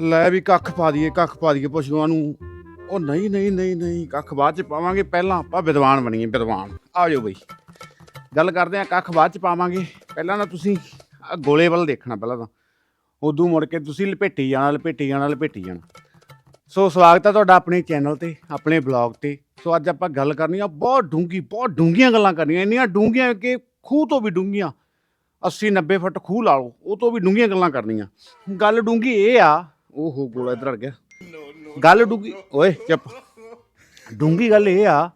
ਲੈ ਵੀ ਕੱਖ ਪਾ ਦਈਏ, ਕੱਖ ਪਾ ਦਈਏ ਪਸ਼ੂਆਂ ਨੂੰ। ਉਹ ਨਹੀਂ ਨਹੀਂ ਨਹੀਂ ਨਹੀਂ, ਕੱਖ ਬਾਅਦ ਚ ਪਾਵਾਂਗੇ। ਪਹਿਲਾਂ ਆਪਾਂ ਵਿਦਵਾਨ ਬਣੀਏ, ਵਿਦਵਾਨ। ਆ ਜਾਓ ਬਈ। ਗੱਲ ਕਰਦੇ ਆ ਕੱਖ ਬਾਅਦ ਚ ਪਾਵਾਂਗੇ। ਪਹਿਲਾਂ ਨਾ ਤੁਸੀਂ ਆਹ ਗੋਲੇ ਵੱਲ ਦੇਖਣਾ ਪਹਿਲਾਂ ਤਾਂ। ਉਦੋਂ ਮੁੜ ਕੇ ਤੁਸੀਂ ਲਪੇਟੀ ਜਾਣਾ ਲਪੇਟੀ ਜਾਣਾ ਲਪੇਟੀ ਜਾਣਾ। ਸੋ ਸਵਾਗਤ ਹੈ ਤੁਹਾਡਾ ਆਪਣੇ ਚੈਨਲ ਤੇ, ਆਪਣੇ ਬਲੌਗ ਤੇ। ਸੋ ਅੱਜ ਆਪਾਂ ਗੱਲ ਕਰਨੀ ਆ, ਬਹੁਤ ਡੂੰਗੀ ਬਹੁਤ ਡੂੰਗੀਆਂ ਗੱਲਾਂ ਕਰਨੀਆਂ। ਇੰਨੀਆਂ ਡੂੰਗੀਆਂ ਕਿ ਖੂਹ ਤੋਂ ਵੀ ਡੂੰਗੀਆਂ 80 90 ਫੁੱਟ ਖੂਹ ਲਾ ਲਓ, ਉਹ ਤੋਂ ਵੀ ਡੂੰਘੀਆਂ ਗੱਲਾਂ ਕਰਨੀਆਂ। ਗੱਲ ਡੂੰਗੀ ਇਹ ਆ ਓਹੋ, ਗੋਲਾ ਇਧਰ ਅੜ ਗਿਆ। ਗੱਲ ਡੂੰਗੀ, ਓਏ, ਚੁੱਪ। ਡੂੰਗੀ ਗੱਲ ਇਹ ਆ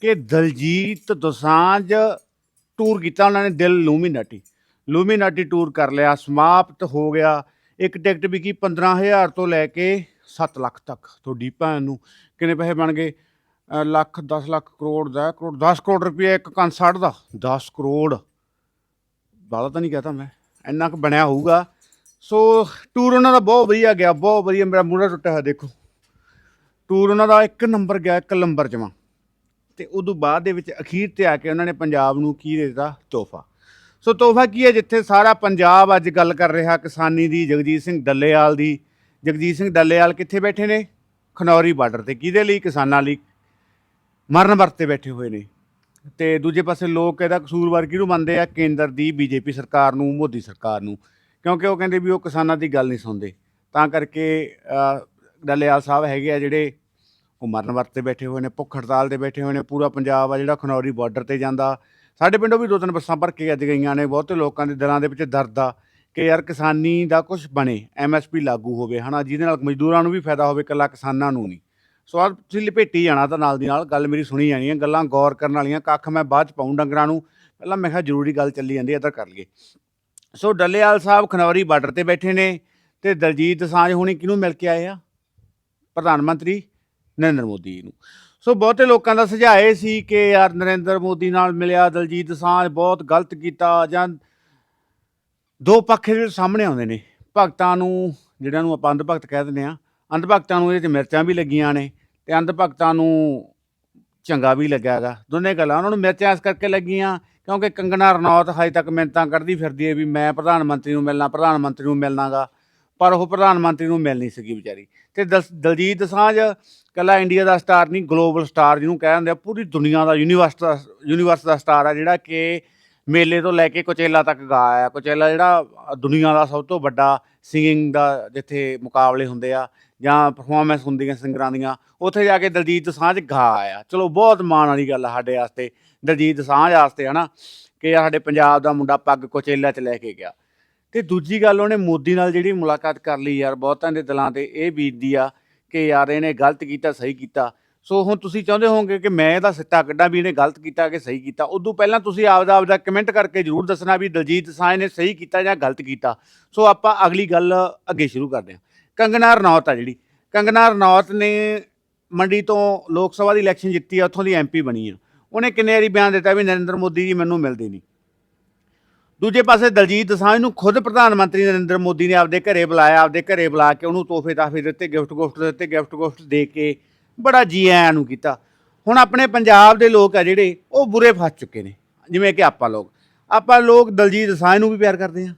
ਕਿ ਦਲਜੀਤ ਦੋਸਾਂਝ ਟੂਰ ਕੀਤਾ ਉਹਨਾਂ ਨੇ ਦਿਲ ਲੂਮੀਨਾਟੀ। ਲੂਮੀਨਾਟੀ ਟੂਰ ਕਰ ਲਿਆ, ਸਮਾਪਤ ਹੋ ਗਿਆ। ਇੱਕ ਟਿਕਟ ਵਿਕੀ ਕੀ 15000 ਤੋਂ ਲੈ ਕੇ 7 ਲੱਖ ਤੱਕ। ਤੁਹਾਡੀ ਭੈਣ ਨੂੰ ਕਿੰਨੇ ਪੈਸੇ ਬਣ ਗਏ? ਲੱਖ 10 ਲੱਖ ਕਰੋੜ ਦਾ, ਕਰੋੜ 10 ਕਰੋੜ ਰੁਪਏ ਇੱਕ ਕਨਸਰਟ ਦਾ 10 ਕਰੋੜ। ਬਾਲਾ ਤਾਂ ਨਹੀਂ ਕਹਤਾ ਮੈਂ। ਇੰਨਾ ਕੁ ਬਣਿਆ ਹੋਊਗਾ। ਸੋ ਟੂਰ ਉਹਨਾਂ ਦਾ ਬਹੁਤ ਵਧੀਆ ਗਿਆ, ਬਹੁਤ ਵਧੀਆ, ਮੇਰਾ ਮੂਹਰਾ ਟੁੱਟਿਆ ਹੋਇਆ, ਦੇਖੋ। ਟੂਰ ਉਹਨਾਂ ਦਾ ਇੱਕ ਨੰਬਰ ਗਿਆ, ਇੱਕ ਨੰਬਰ ਜਮਾ। ਤੇ ਉਦੋਂ ਬਾਅਦ ਦੇ ਵਿੱਚ ਅਖੀਰ ਤੇ ਆ ਕੇ ਉਹਨਾਂ ਨੇ ਪੰਜਾਬ ਨੂੰ ਕੀ ਦੇ ਦਿੱਤਾ? ਤੋਹਫਾ। ਸੋ ਤੋਹਫਾ ਕੀ ਹੈ ਜਿੱਥੇ ਸਾਰਾ ਪੰਜਾਬ ਅੱਜ ਗੱਲ ਕਰ ਰਿਹਾ, ਕਿਸਾਨੀ ਦੀ, ਜਗਜੀਤ ਸਿੰਘ ਡੱਲੇਵਾਲ ਦੀ। ਜਗਜੀਤ ਸਿੰਘ ਡੱਲੇਵਾਲ ਕਿੱਥੇ ਬੈਠੇ ਨੇ? ਖਨੌਰੀ ਬਾਰਡਰ ਤੇ। ਕਿਹਦੇ ਲਈ? ਕਿਸਾਨਾਂ ਲਈ। ਮਰਨ ਵਰਤੇ ਬੈਠੇ ਹੋਏ ਨੇ। ਤੇ ਦੂਜੇ ਪਾਸੇ ਲੋਕ ਇਹਦਾ ਕਸੂਰਵਾਰ ਕਿਹਨੂੰ ਮੰਨਦੇ ਆ? ਕੇਂਦਰ ਦੀ, ਬੀਜੇਪੀ ਸਰਕਾਰ ਨੂੰ, ਮੋਦੀ ਸਰਕਾਰ ਨੂੰ। ਕਿਉਂਕਿ ਉਹ ਕਹਿੰਦੇ ਵੀ ਉਹ ਕਿਸਾਨਾਂ ਦੀ ਗੱਲ ਨਹੀਂ ਸੁਣਦੇ। ਤਾਂ ਕਰਕੇ ਅਹ, ਡੱਲੇਵਾਲ ਸਾਹਿਬ ਹੈਗੇ ਆ ਜਿਹੜੇ ਉਹ ਮਰਨ ਵਰਤ 'ਤੇ ਬੈਠੇ ਹੋਏ ਨੇ ਭੁੱਖ ਹੜਤਾਲ ਤੇ ਬੈਠੇ ਹੋਏ ਨੇ ਪੂਰਾ ਪੰਜਾਬ ਆ ਜਿਹੜਾ ਖਨੌਰੀ ਬਾਰਡਰ ਤੇ ਜਾਂਦਾ। ਸਾਡੇ ਪਿੰਡੋਂ ਵੀ ਦੋ ਤਿੰਨ ਬੱਸਾਂ ਭਰ ਕੇ ਅੱਜ ਗਈਆਂ ਨੇ ਬਹੁਤੇ ਲੋਕਾਂ ਦੇ ਦਿਲਾਂ ਦੇ ਵਿੱਚ ਦਰਦ ਆ ਕਿ ਯਾਰ ਕਿਸਾਨੀ ਦਾ ਕੁਝ ਬਣੇ ਐਮਐਸਪੀ ਲਾਗੂ ਹੋਵੇ ਹਨਾ ਜਿਹਦੇ ਨਾਲ ਮਜ਼ਦੂਰਾਂ ਨੂੰ ਵੀ ਫਾਇਦਾ ਹੋਵੇ ਇਕੱਲਾ ਕਿਸਾਨਾਂ ਨੂੰ ਨਹੀਂ। ਸੋ ਆ ਤੁਸੀਂ ਲਪੇਟੀ ਜਾਣਾ ਤਾਂ ਨਾਲ ਦੀ ਨਾਲ ਗੱਲ ਮੇਰੀ ਸੁਣੀ ਜਾਣੀ ਹੈ ਗੱਲਾਂ ਗੌਰ ਕਰਨ ਵਾਲੀਆਂ ਕੱਖ ਮੈਂ ਬਾਅਦ ਚ ਪਾਉਂ ਡੰਗਰਾਂ ਨੂੰ ਪਹਿਲਾਂ ਮੈਂ ਕਿਹਾ ਜ਼ਰੂਰੀ ਗੱਲ ਚੱਲੀ ਜਾਂਦੀ ਹੈ ਤਾਂ ਕਰ ਲਈਏ। ਸੋ ਡੱਲੇਵਾਲ ਸਾਹਿਬ ਖਨੌਰੀ ਬਾਰਡਰ ਤੇ ਬੈਠੇ ਨੇ ਤੇ ਦਲਜੀਤ ਦੋਸਾਂਝ ਹੁਣੀ ਕਿਹਨੂੰ ਮਿਲ ਕੇ ਆਏ ਆ? ਪ੍ਰਧਾਨ ਮੰਤਰੀ ਨਰਿੰਦਰ ਮੋਦੀ ਨੂੰ। ਸੋ ਬਹੁਤੇ ਲੋਕਾਂ ਦਾ ਸੁਝਾਅ ਇਹ ਸੀ ਕਿ ਯਾਰ ਨਰਿੰਦਰ ਮੋਦੀ ਨਾਲ ਮਿਲਿਆ ਦਲਜੀਤ ਦੋਸਾਂਝ ਬਹੁਤ ਗਲਤ ਕੀਤਾ ਜਾਂ ਦੋ ਪੱਖ ਜਿਹੜੇ ਸਾਹਮਣੇ ਆਉਂਦੇ ਨੇ। ਭਗਤਾਂ ਨੂੰ, ਜਿਹੜਿਆਂ ਨੂੰ ਆਪਾਂ ਅੰਧ ਭਗਤ ਕਹਿ ਦਿੰਦੇ ਆ ਅੰਧ ਭਗਤਾਂ ਨੂੰ ਇਹਦੇ 'ਚ ਮਿਰਚਾਂ ਵੀ ਲੱਗੀਆਂ ਨੇ ਤੇ ਅੰਧ ਭਗਤਾਂ ਨੂੰ ਚੰਗਾ ਵੀ ਲੱਗਿਆ ਹੈਗਾ। ਦੋਨੇ ਗੱਲਾਂ, ਉਹਨਾਂ ਨੂੰ ਮਿਰਚਾਂ ਇਸ ਕਰਕੇ ਲੱਗੀਆਂ ਕਿਉਂਕਿ ਕੰਗਣਾ ਰਣੌਤ ਹਜੇ ਤੱਕ ਮਿੰਤਾਂ ਕਰਦੀ ਫਿਰਦੀ ਹੈ ਵੀ ਮੈਂ ਪ੍ਰਧਾਨ ਮੰਤਰੀ ਨੂੰ ਮਿਲਣਾ, ਪ੍ਰਧਾਨ ਮੰਤਰੀ ਨੂੰ ਮਿਲਣਾਗਾ, ਪਰ ਉਹ ਪ੍ਰਧਾਨ ਮੰਤਰੀ ਨੂੰ ਮਿਲ ਨਹੀਂ ਸਕੀ ਵਿਚਾਰੀ। ਤੇ ਦਸ- ਦਲਜੀਤ ਦੋਸਾਂਝ ਕੱਲਾ ਇੰਡੀਆ ਦਾ ਸਟਾਰ ਨਹੀਂ, ਗਲੋਬਲ ਸਟਾਰ ਜਿਹਨੂੰ ਕਹਿ ਦਿੰਦੇ ਆ, ਪੂਰੀ ਦੁਨੀਆ ਦਾ ਯੂਨੀਵਰਸ ਦਾ ਯੂਨੀਵਰਸ ਦਾ ਸਟਾਰ ਆ ਜਿਹੜਾ ਕਿ ਮੇਲੇ ਤੋਂ ਲੈ ਕੇ ਕੋਚੇਲਾ ਤੱਕ ਗਾ ਆਇਆ। ਕੋਚੇਲਾ ਜਿਹੜਾ ਦੁਨੀਆ ਦਾ ਸਭ ਤੋਂ ਵੱਡਾ ਸਿੰਗਿੰਗ ਦਾ ਜਿੱਥੇ ਮੁਕਾਬਲੇ ਹੁੰਦੇ ਆ ਜਾਂ ਪਰਫਾਰਮੈਂਸ ਹੁੰਦੀਆਂ ਸਿੰਗਰਾਂ ਦੀਆਂ, ਉੱਥੇ ਜਾ ਕੇ ਦਲਜੀਤ ਦੋਸਾਂਝ ਗਾ ਆਇਆ। ਚਲੋ, ਬਹੁਤ ਮਾਣ ਵਾਲੀ ਗੱਲ ਆ ਸਾਡੇ ਵਾਸਤੇ, ਦਲਜੀਤ ਦੋਸਾਂਝ ਵਾਸਤੇ, ਹਨਾ? ਕਿ ਸਾਡੇ ਪੰਜਾਬ ਦਾ ਮੁੰਡਾ ਪੱਗ ਕੋਚੇਲਾ 'ਚ ਲੈ ਕੇ ਗਿਆ। ਤੇ ਦੂਜੀ ਗੱਲ, ਉਹਨੇ ਮੋਦੀ ਨਾਲ ਜਿਹੜੀ ਮੁਲਾਕਾਤ ਕਰ ਲਈ ਯਾਰ, ਬਹੁਤਾਂ ਦੇ ਦਿਲਾਂ ਤੇ ਇਹ ਬੀਤਦੀ ਆ ਕਿ ਯਾਰ, ਇਹਨੇ ਗਲਤ ਕੀਤਾ, ਸਹੀ ਕੀਤਾ। ਸੋ ਹੁਣ ਤੁਸੀਂ ਚਾਹੁੰਦੇ ਹੋਵੋਗੇ ਕਿ ਮੈਂ ਇਹਦਾ ਸਿੱਟਾ ਕੱਢਾਂ ਵੀ ਇਹਨੇ ਗਲਤ ਕੀਤਾ ਕਿ ਸਹੀ ਕੀਤਾ? ਉਦੋਂ ਪਹਿਲਾਂ ਤੁਸੀਂ ਆਪਦਾ ਆਪਦਾ ਕਮੈਂਟ ਕਰਕੇ ਜਰੂਰ ਦੱਸਣਾ ਵੀ ਦਲਜੀਤ ਸਾਂਝ ਨੇ ਸਹੀ ਕੀਤਾ ਜਾਂ ਗਲਤ ਕੀਤਾ। ਸੋ ਆਪਾਂ ਅਗਲੀ ਗੱਲ ਅੱਗੇ ਸ਼ੁਰੂ ਕਰਦੇ ਹਾਂ। ਕੰਗਨਾ ਰਣੌਤ ਆ ਜਿਹੜੀ। ਕੰਗਨਾ ਰਣੌਤ ਨੇ ਮੰਡੀ ਤੋਂ ਲੋਕ ਸਭਾ ਦੀ ਇਲੈਕਸ਼ਨ ਜਿੱਤੀ ਆ, ਉੱਥੋਂ ਦੀ ਐਮਪੀ ਬਣੀ ਆ। ਉਹਨੇ ਕਿੰਨੇ ਵਾਰੀ ਬਿਆਨ ਦਿੱਤਾ ਵੀ ਨਰਿੰਦਰ ਮੋਦੀ ਜੀ ਮੈਨੂੰ ਮਿਲਦੇ ਨਹੀਂ। ਦੂਜੇ ਪਾਸੇ ਦਲਜੀਤ ਦਸਾਂਝ ਨੂੰ ਖੁਦ ਪ੍ਰਧਾਨ ਮੰਤਰੀ ਨਰਿੰਦਰ ਮੋਦੀ ਨੇ ਆਪਦੇ ਘਰੇ ਬੁਲਾਇਆ, ਆਪਦੇ ਘਰੇ ਬੁਲਾ ਕੇ ਉਹਨੂੰ ਤੋਹਫੇ ਤਾਹਫੇ ਦਿੱਤੇ, ਗਿਫਟ ਗੁਫਟ ਦਿੱਤੇ, ਗਿਫਟ ਗੁਫਟ ਦੇ ਕੇ ਬੜਾ ਜੀ ਆਇਆਂ ਨੂੰ ਕੀਤਾ। ਹੁਣ ਆਪਣੇ ਪੰਜਾਬ ਦੇ ਲੋਕ ਆ ਜਿਹੜੇ, ਉਹ ਬੁਰੇ ਫਸ ਚੁੱਕੇ ਨੇ, ਜਿਵੇਂ ਕਿ ਆਪਾਂ ਲੋਕ। ਆਪਾਂ ਲੋਕ ਦਲਜੀਤ ਦਸਾਂਝ ਨੂੰ ਵੀ ਪਿਆਰ ਕਰਦੇ ਆ,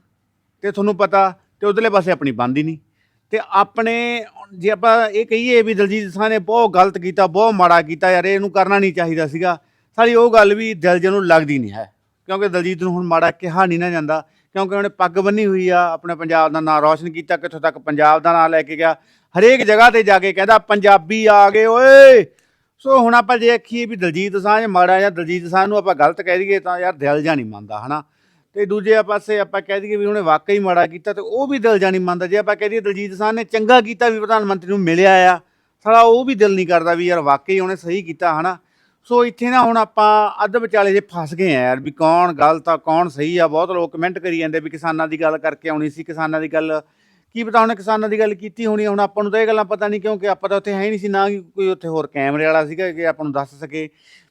ਤੇ ਤੁਹਾਨੂੰ ਪਤਾ ਤੇ ਉਧਰਲੇ ਪਾਸੇ ਆਪਣੀ ਬੰਦ ਹੀ ਨਹੀਂ। ਤੇ ਆਪਣੇ, ਜੇ ਆਪਾਂ ਇਹ ਕਹੀਏ ਵੀ ਦਲਜੀਤ ਦੋਸਾਂਝ ਨੇ ਬਹੁਤ ਗਲਤ ਕੀਤਾ, ਬਹੁਤ ਮਾੜਾ ਕੀਤਾ, ਯਾਰ ਇਹਨੂੰ ਕਰਨਾ ਨਹੀਂ ਚਾਹੀਦਾ ਸੀਗਾ ਸਾਡੀ ਉਹ ਗੱਲ ਵੀ ਦਲਜੇ ਨੂੰ ਲੱਗਦੀ ਨਹੀਂ ਹੈ, ਕਿਉਂਕਿ ਦਲਜੀਤ ਨੂੰ ਹੁਣ ਮਾੜਾ ਕਿਹਾ ਨਹੀਂ ਨਾ ਜਾਂਦਾ, ਕਿਉਂਕਿ ਉਹਨੇ ਪੱਗ ਬੰਨੀ ਹੋਈ ਆ, ਆਪਣੇ ਪੰਜਾਬ ਦਾ ਨਾਂ ਰੌਸ਼ਨ ਕੀਤਾ, ਕਿੱਥੋਂ ਤੱਕ ਪੰਜਾਬ ਦਾ ਨਾਂ ਲੈ ਕੇ ਗਿਆ, ਹਰੇਕ ਜਗ੍ਹਾ ਤੇ ਜਾ ਕੇ ਕਹਿੰਦਾ, ਪੰਜਾਬੀ ਆ ਗਏ, ਓਏ! ਸੋ ਹੁਣ ਆਪਾਂ ਜੇ ਆਖੀਏ ਵੀ ਦਲਜੀਤ ਦੋਸਾਂਝ ਮਾੜਾ ਜਾਂ ਦਲਜੀਤ ਦੋਸਾਂਝ ਨੂੰ ਆਪਾਂ ਗਲਤ ਕਹਿ ਦਈਏ, ਤਾਂ ਯਾਰ ਦਿਲ ਜਾ ਨਹੀਂ ਮੰਨਦਾ, ਹਨਾ? ਤੇ ਦੂਜੇ ਪਾਸੇ ਆਪਾਂ ਕਹਿ ਦਈਏ ਵੀ ਉਹਨੇ ਵਾਕਈ ਮਾੜਾ ਕੀਤਾ ਤੇ ਉਹ ਵੀ ਦਿਲ ਜਾ ਨਹੀਂ ਮੰਨਦਾ ਜੇ ਆਪਾਂ ਕਹਿ ਦਈਏ ਦਲਜੀਤ ਦੋਸਾਂਝ ਨੇ ਚੰਗਾ ਕੀਤਾ ਵੀ ਪ੍ਰਧਾਨ ਮੰਤਰੀ ਨੂੰ ਮਿਲਿਆ ਆ ਸਾਲਾ ਉਹ ਵੀ ਦਿਲ ਨਹੀਂ ਕਰਦਾ ਵੀ ਯਾਰ ਵਾਕਈ ਉਹਨੇ ਸਹੀ ਕੀਤਾ ਹਨਾ? ਸੋ ਇੱਥੇ ਨਾ ਹੁਣ ਆਪਾਂ ਅੱਧ ਵਿਚਾਲੇ ਜੇ ਫਸ ਗਏ ਆ ਯਾਰ ਵੀ ਕੌਣ ਗਲਤ ਆ ਕੌਣ ਸਹੀ ਆ ਬਹੁਤ ਲੋਕ ਕਮੈਂਟ ਕਰੀ ਜਾਂਦੇ ਵੀ ਕਿਸਾਨਾਂ ਦੀ ਗੱਲ ਕਰਕੇ ਆਉਣੀ ਸੀ ਕਿਸਾਨਾਂ ਦੀ ਗੱਲ ਕੀ ਪਤਾ ਉਹਨੇ ਕਿਸਾਨਾਂ ਦੀ ਗੱਲ ਕੀਤੀ ਹੋਣੀ ਆ, ਹੁਣ ਆਪਾਂ ਨੂੰ ਤਾਂ ਇਹ ਗੱਲਾਂ ਪਤਾ ਨਹੀਂ ਕਿਉਂਕਿ ਆਪਾਂ ਤਾਂ ਉੱਥੇ ਹੈ ਹੀ ਨਹੀਂ ਸੀ ਨਾ ਹੀ ਕੋਈ ਉੱਥੇ ਹੋਰ ਕੈਮਰੇ ਵਾਲਾ ਸੀਗਾ ਕਿ ਆਪਾਂ ਨੂੰ ਦੱਸ ਸਕੇ।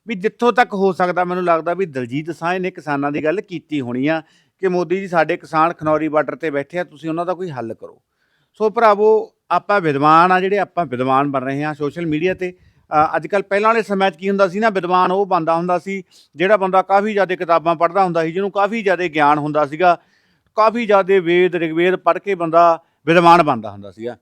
ਵੀ ਜਿੱਥੋਂ ਤੱਕ ਹੋ ਸਕਦਾ ਮੈਨੂੰ ਲੱਗਦਾ ਵੀ ਦਲਜੀਤ ਸਾਂਝ ਨੇ ਕਿਸਾਨਾਂ ਦੀ ਗੱਲ ਕੀਤੀ ਹੋਣੀ ਆ ਕਿ ਮੋਦੀ ਜੀ ਸਾਡੇ ਕਿਸਾਨ ਖਨੌਰੀ ਬਾਰਡਰ ਤੇ ਬੈਠੇ ਆ, ਤੁਸੀਂ ਉਹਨਾਂ ਦਾ ਕੋਈ ਹੱਲ ਕਰੋ। ਸੋ ਭਰਾਵੋ, ਆਪਾਂ ਵਿਦਵਾਨ ਆ ਜਿਹੜੇ ਆਪਾਂ ਵਿਦਵਾਨ ਬਣ ਰਹੇ ਹਾਂ ਸੋਸ਼ਲ ਮੀਡੀਆ ਤੇ। ਅੱਜ ਕੱਲ ਪਹਿਲਾਂ ਵਾਲੇ ਸਮੇਂ 'ਚ ਕੀ ਹੁੰਦਾ ਸੀ ਨਾ, ਵਿਦਵਾਨ ਉਹ ਬੰਦਾ ਹੁੰਦਾ ਸੀ ਜਿਹੜਾ ਬੰਦਾ ਕਾਫੀ ਜ਼ਿਆਦਾ ਕਿਤਾਬਾਂ ਪੜ੍ਹਦਾ ਹੁੰਦਾ ਸੀ, ਜਿਹਨੂੰ ਕਾਫੀ ਜ਼ਿਆਦਾ ਗਿਆਨ ਹੁੰਦਾ ਸੀਗਾ। ਕਾਫੀ ਜ਼ਿਆਦਾ ਵੇਦ ਰਿਗਵੇਦ ਪੜ੍ਹ ਕੇ ਬੰਦਾ ਵਿਦਵਾਨ ਬਣਦਾ ਹੁੰਦਾ ਸੀਗਾ।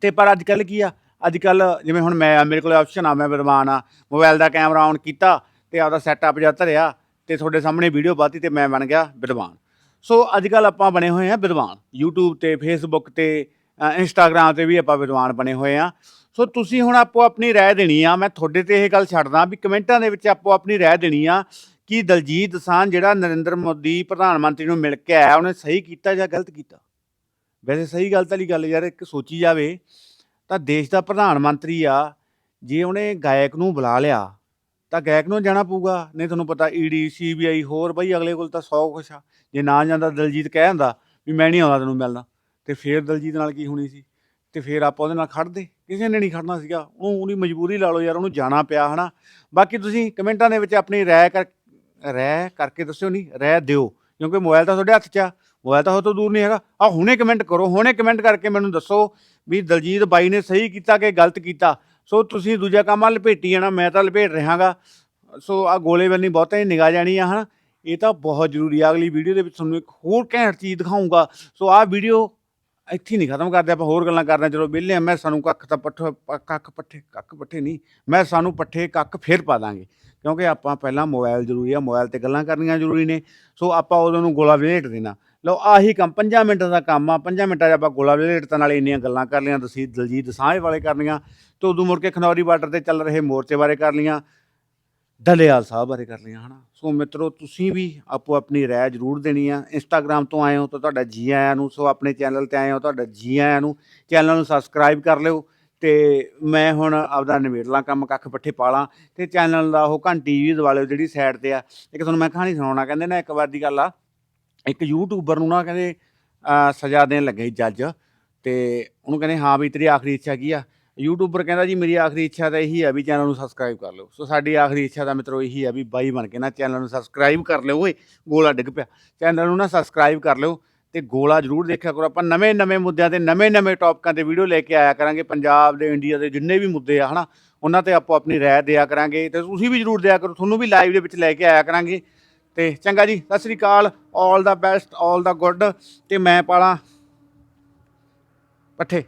ਤੇ ਪਰ ਅੱਜ ਕੱਲ ਕੀ ਆ ਅੱਜ ਕੱਲ ਜਿਵੇਂ ਹੁਣ ਮੈਂ ਮੇਰੇ ਕੋਲ ਆਪਸ਼ਨ ਆ ਮੈਂ ਵਿਦਵਾਨ ਆ ਮੋਬਾਈਲ ਦਾ ਕੈਮਰਾ ਔਨ ਕੀਤਾ ਤੇ ਆਪਦਾ ਸੈਟਅਪ ਜਿਹਾ ਧਰਿਆ ਤੇ ਤੁਹਾਡੇ ਸਾਹਮਣੇ ਵੀਡੀਓ ਪਾਤੀ ਤੇ ਮੈਂ ਬਣ ਗਿਆ ਵਿਦਵਾਨ। ਸੋ ਅੱਜ ਕੱਲ ਆਪਾਂ ਬਣੇ ਹੋਏ ਆ ਵਿਦਵਾਨ। YouTube ਤੇ Facebook ਤੇ ਅ, ਤੇ ਵੀ ਆਪਾਂ ਵਿਦਵਾਨ ਬਣੇ ਹੋਏ ਆ। ਸੋ ਤੁਸੀਂ ਹੁਣ ਆਪੋ ਆਪਣੀ ਰਾਏ ਦੇਣੀ ਆ। ਮੈਂ ਤੁਹਾਡੇ ਤੇ ਇਹ ਗੱਲ ਛੱਡਦਾ ਵੀ ਕਮੈਂਟਾਂ ਦੇ ਵਿੱਚ ਆਪੋ ਆਪਣੀ ਰਾਏ ਦੇਣੀ ਆ ਕਿ ਦਲਜੀਤ ਦੋਸਾਂਝ ਜਿਹੜਾ ਨਰਿੰਦਰ ਮੋਦੀ ਪ੍ਰਧਾਨ ਮੰਤਰੀ ਨੂੰ ਮਿਲ ਕੇ ਆਇਆ ਉਹਨੇ ਸਹੀ ਕੀਤਾ ਜਾਂ ਗਲਤ ਕੀਤਾ? ਵੈਸੇ ਸਹੀ ਗਲਤ ਵਾਲੀ ਗੱਲ ਯਾਰ ਇੱਕ ਸੋਚੀ ਜਾਵੇ ਤਾਂ ਦੇਸ਼ ਦਾ ਪ੍ਰਧਾਨ ਮੰਤਰੀ ਆ, ਜੇ ਉਹਨੇ ਗਾਇਕ ਨੂੰ ਬੁਲਾ ਲਿਆ, ਤਾਂ ਗਾਇਕ ਨੂੰ ਜਾਣਾ ਪਊਗਾ। ਨਹੀਂ ਤੁਹਾਨੂੰ ਪਤਾ ਈਡੀ ਸੀਬੀਆਈ ਹੋਰ ਬਈ ਅਗਲੇ ਕੋਲ ਤਾਂ 100 ਕੁਛ ਆ। ਜੇ ਨਾ ਜਾਂਦਾ ਦਲਜੀਤ ਕਹਿ ਹੁੰਦਾ ਵੀ ਮੈਂ ਨਹੀਂ ਆਉਂਦਾ ਤੈਨੂੰ ਮਿਲਣਾ, ਤੇ ਫੇਰ ਦਲਜੀਤ ਨਾਲ ਕੀ ਹੋਣੀ ਸੀ? ਤੇ ਫੇਰ ਆਪਾਂ ਉਹਦੇ ਨਾਲ ਖੜਦੇ ਕਿਸੇ ਨੇ ਨਹੀਂ ਖੜਨਾ ਸੀਗਾ। ਉਹਨੂੰ ਉਹਦੀ ਮਜਬੂਰੀ ਲਾ ਲਓ ਯਾਰ, ਉਹਨੂੰ ਜਾਣਾ ਪਿਆ, ਹਨਾ? ਬਾਕੀ ਤੁਸੀਂ ਕਮੈਂਟਾਂ ਦੇ ਵਿੱਚ ਆਪਣੀ ਰਾਏ ਕਰ ਰਾਏ ਕਰਕੇ ਦੱਸਿਓ ਨਹੀਂ ਰਾਏ ਦਿਓ, ਕਿਉਂਕਿ ਮੋਬਾਈਲ ਤਾਂ ਤੁਹਾਡੇ ਹੱਥ 'ਚ ਆ। ਮੋਬਾਈਲ ਤਾਂ ਉਹ ਤੋਂ ਦੂਰ ਨਹੀਂ ਹੈਗਾ। ਆ ਹੁਣੇ ਕਮੈਂਟ ਕਰੋ, ਹੁਣੇ ਕਮੈਂਟ ਕਰਕੇ ਮੈਨੂੰ ਦੱਸੋ ਵੀ ਦਲਜੀਤ ਬਾਈ ਨੇ ਸਹੀ ਕੀਤਾ ਕਿ ਗਲਤ ਕੀਤਾ। ਸੋ ਤੁਸੀਂ ਦੂਜਾ ਕੰਮ ਆ, ਲਪੇਟੀ ਜਾਣਾ, ਮੈਂ ਤਾਂ ਲਪੇਟ ਰਿਹਾਗਾ। ਸੋ ਆ ਗੋਲੇ ਬੰਨੀ ਬਹੁਤਾਂ ਹੀ, ਨਿਗਾਹ ਜਾਣੀ ਆ, ਹਨ। ਇਹ ਤਾਂ ਬਹੁਤ ਜ਼ਰੂਰੀ ਆ, ਅਗਲੀ ਵੀਡੀਓ ਦੇ ਵਿੱਚ ਤੁਹਾਨੂੰ ਇੱਕ ਹੋਰ ਘੈਂਟ ਚੀਜ਼ ਦਿਖਾਉਂਗਾ ਸੋ ਆਹ ਵੀਡੀਓ ਇੱਥੇ ਨਹੀਂ ਖਤਮ ਕਰਦੇ, ਆਪਾਂ ਹੋਰ ਗੱਲਾਂ ਕਰਦੇ ਚਲੋ ਵਿਹਲੇ ਆ, ਮੈਂ ਸਾਨੂੰ ਕੱਖ ਤਾਂ ਪੱਠੇ ਕੱਖ ਪੱਠੇ ਕੱਖ ਪੱਠੇ ਨਹੀਂ, ਮੈਂ ਸਾਨੂੰ ਪੱਠੇ, ਕੱਖ ਫੇਰ ਪਾ ਦਾਂਗੇ। ਕਿਉਂਕਿ ਆਪਾਂ ਪਹਿਲਾਂ ਮੋਬਾਈਲ ਜ਼ਰੂਰੀ ਆ, ਮੋਬਾਈਲ ਤੇ ਗੱਲਾਂ ਕਰਨੀਆਂ ਜ਼ਰੂਰੀ ਨੇ। ਸੋ ਆਪਾਂ ਉਹਨੂੰ ਗੋਲਾ ਵੇਲੇਟ ਦੇਣਾ। ਲਓ, ਆਹੀ ਕੰਮ 5 ਮਿੰਟਾਂ ਦਾ ਕੰਮ ਆ। 5 ਮਿੰਟਾਂ 'ਚ ਆਪਾਂ ਗੋਲਾ ਵੇਲੇਟ ਤਾਂ ਨਾਲ ਇੰਨੀਆਂ ਗੱਲਾਂ ਕਰ ਲਈਆਂ ਦਸੀ ਦਲਜੀਤ ਸਾਂਝ ਵਾਲੇ ਕਰ ਕਰਨੀਆਂ ਤੇ ਉਦੋਂ ਮੁੜ ਕੇ ਖਨੌਰੀ ਬਾਰਡਰ ਤੇ ਚੱਲ ਰਹੇ ਮੋਰਚੇ ਬਾਰੇ ਕਰ ਲਈਆਂ ਡੱਲੇਵਾਲ ਸਾਹਿਬ ਬਾਰੇ ਕਰ ਲਈਆਂ, ਹਨਾ? ਸੋ ਮਿੱਤਰੋ, ਤੁਸੀਂ ਵੀ ਆਪੋ ਆਪਣੀ ਰਾਏ ਜ਼ਰੂਰ ਦੇਣੀ ਆ। ਇੰਸਟਾਗ੍ਰam ਤੋਂ ਆਏ ਹੋ ਤਾਂ ਤੁਹਾਡਾ ਜੀ ਆਇਆਂ ਨੂੰ, ਸੋ ਆਪਣੇ ਚੈਨਲ ਤੇ ਆਏ ਹੋ ਤੁਹਾਡਾ ਜੀ ਆਇਆਂ ਨੂੰ, ਚੈਨਲ ਨੂੰ ਸਬਸਕ੍ਰਾਈਬ ਕਰ ਲਿਓ, ਤੇ ਮੈਂ ਹੁਣ ਆਪਦਾ ਨਿਬੇੜਲਾ ਕੰਮ ਕੱਖ ਪੱਠੇ ਪਾਲਾਂ, ਤੇ ਚੈਨਲ ਦਾ ਉਹ ਘੰਟੀ ਵੀ ਦਵਾ ਲਿਓ ਜਿਹੜੀ ਸਾਈਡ ਤੇ ਆ, ਇੱਕ ਤੁਹਾਨੂੰ ਮੈਂ ਕਹਾਣੀ ਸੁਣਾਉਣਾ, ਕਹਿੰਦੇ ਨਾ ਇੱਕ ਵਾਰ ਦੀ ਗੱਲ ਆ ਇੱਕ ਯੂਟਿਊਬਰ ਨੂੰ ਨਾ ਕਹਿੰਦੇ, ਅਹ, ਸਜ਼ਾ ਦੇਣ ਲੱਗੇ ਜੱਜ ਤੇ ਉਹਨੂੰ ਕਹਿੰਦੇ, ਹਾਂ ਵੀ ਤੇਰੀ ਆਖਰੀ ਇੱਛਾ ਕੀ ਆ? ਯੂਟਿਊਬਰ ਕਹਿੰਦਾ ਜੀ, ਮੇਰੀ ਆਖਰੀ ਇੱਛਾ ਤਾਂ ਇਹੀ ਆ ਵੀ ਚੈਨਲ ਨੂੰ ਸਬਸਕ੍ਰਾਈਬ ਕਰ ਲਓ। ਸੋ ਸਾਡੀ ਆਖਰੀ ਇੱਛਾ ਤਾਂ ਮਿੱਤਰੋ ਇਹੀ ਆ ਵੀ ਬਾਈ ਬਣ ਕੇ ਨਾ ਚੈਨਲ ਨੂੰ ਸਬਸਕ੍ਰਾਈਬ ਕਰ ਲਿਓ। ਓਏ, ਗੋਲਾ ਡਿੱਗ ਪਿਆ। ਚੈਨਲ ਨੂੰ ਨਾ ਸਬਸਕ੍ਰਾਈਬ ਕਰ ਲਿਓ ਤੇ ਗੋਲਾ ਜ਼ਰੂਰ ਦੇਖਿਆ ਕਰੋ। ਆਪਾਂ ਨਵੇਂ ਨਵੇਂ ਮੁੱਦਿਆਂ ਤੇ, ਨਵੇਂ ਨਵੇਂ ਟੌਪਿਕਾਂ ਤੇ ਵੀਡੀਓ ਲੈ ਕੇ ਆਇਆ ਕਰਾਂਗੇ। ਪੰਜਾਬ ਦੇ ਇੰਡੀਆ ਦੇ ਜਿੰਨੇ ਵੀ ਮੁੱਦੇ ਆ, ਹਨਾ, ਉਹਨਾਂ ਤੇ ਆਪਾਂ ਆਪਣੀ ਰਾਏ ਦਿਆ ਕਰਾਂਗੇ ਤੇ ਤੁਸੀਂ ਵੀ ਜ਼ਰੂਰ ਦਿਆ ਕਰੋ। ਤੁਹਾਨੂੰ ਵੀ ਲਾਈਵ ਦੇ ਵਿੱਚ ਲੈ ਕੇ ਆਇਆ ਕਰਾਂਗੇ। ਤੇ ਚੰਗਾ ਜੀ, ਸਤਿ ਸ੍ਰੀ ਅਕਾਲ। ਆਲ ਦਾ ਬੈਸਟ ਆਲ ਦਾ ਗੁੱਡ ਤੇ ਮੈਂ ਪਾਲਾਂ ਪੱਠੇ।